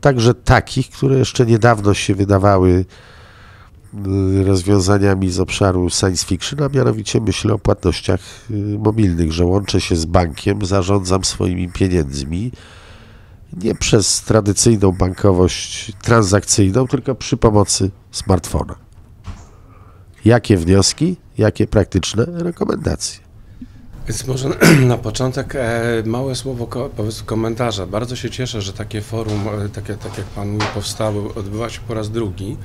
także takich, które jeszcze niedawno się wydawały y, rozwiązaniami z obszaru science fiction, a mianowicie myślę o płatnościach y, mobilnych, że łączę się z bankiem, zarządzam swoimi pieniędzmi nie przez tradycyjną bankowość transakcyjną, tylko przy pomocy smartfona. Jakie wnioski, jakie praktyczne rekomendacje? Więc może na początek e, małe słowo komentarza. Bardzo się cieszę, że takie forum, e, takie, tak jak Pan mówi, powstało, odbywa się po raz drugi.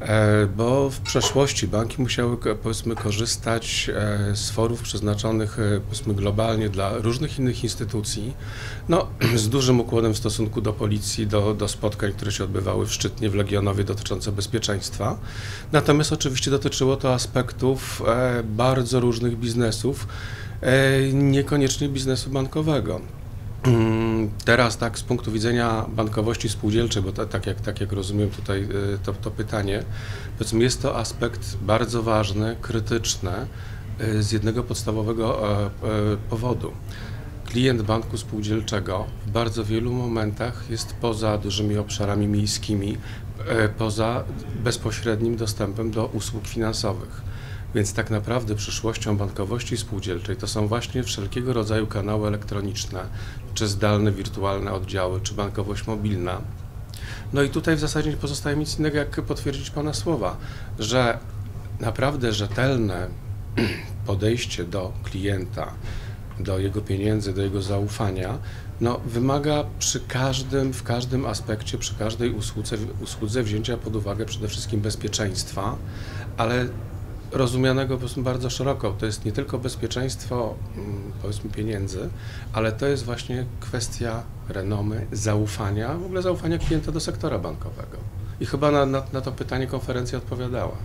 E, bo w przeszłości banki musiały powiedzmy korzystać z forów przeznaczonych powiedzmy globalnie dla różnych innych instytucji, no, z dużym układem w stosunku do policji, do, do spotkań, które się odbywały w Szczytnie, w Legionowie dotyczące bezpieczeństwa. Natomiast oczywiście dotyczyło to aspektów bardzo różnych biznesów, niekoniecznie biznesu bankowego. Mm, teraz tak z punktu widzenia bankowości spółdzielczej, bo tak, jak, tak jak rozumiem tutaj y, to, to pytanie, powiedzmy jest to aspekt bardzo ważny, krytyczny y, z jednego podstawowego e, e, powodu. Klient banku spółdzielczego w bardzo wielu momentach jest poza dużymi obszarami miejskimi, e, poza bezpośrednim dostępem do usług finansowych. Więc tak naprawdę przyszłością bankowości spółdzielczej to są właśnie wszelkiego rodzaju kanały elektroniczne, czy zdalne, wirtualne oddziały, czy bankowość mobilna. No i tutaj w zasadzie nie pozostaje nic innego, jak potwierdzić Pana słowa, że naprawdę rzetelne podejście do klienta, do jego pieniędzy, do jego zaufania, no, wymaga przy każdym, w każdym aspekcie, przy każdej usłudze, usłudze wzięcia pod uwagę przede wszystkim bezpieczeństwa, ale rozumianego bardzo szeroko. To jest nie tylko bezpieczeństwo, mm, powiedzmy, pieniędzy, ale to jest właśnie kwestia renomy, zaufania, w ogóle zaufania klienta do sektora bankowego. I chyba na, na, na to pytanie konferencja odpowiadała.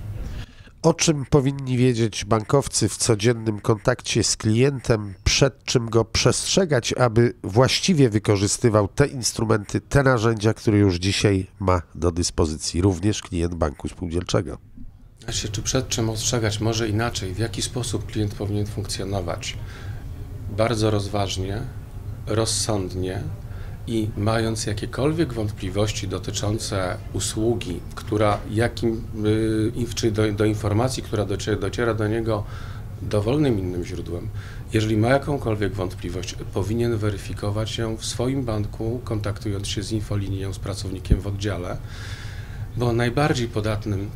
O czym powinni wiedzieć bankowcy w codziennym kontakcie z klientem, przed czym go przestrzegać, aby właściwie wykorzystywał te instrumenty, te narzędzia, które już dzisiaj ma do dyspozycji również klient banku spółdzielczego? Znaczy, czy przed czym ostrzegać, może inaczej, w jaki sposób klient powinien funkcjonować? Bardzo rozważnie, rozsądnie i mając jakiekolwiek wątpliwości dotyczące usługi, która jakim, yy, czy do, do, informacji, która dociera, dociera do niego dowolnym innym źródłem, jeżeli ma jakąkolwiek wątpliwość, powinien weryfikować ją w swoim banku, kontaktując się z infolinią, z pracownikiem w oddziale, bo najbardziej podatnym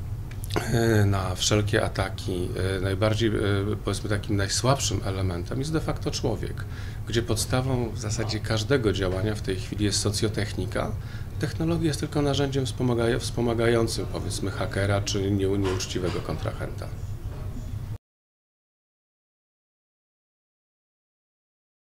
na wszelkie ataki, e, najbardziej, e, powiedzmy, takim najsłabszym elementem jest de facto człowiek, gdzie podstawą w zasadzie każdego działania w tej chwili jest socjotechnika. Technologia jest tylko narzędziem wspomagającym, powiedzmy, hakera czy nieuczciwego kontrahenta.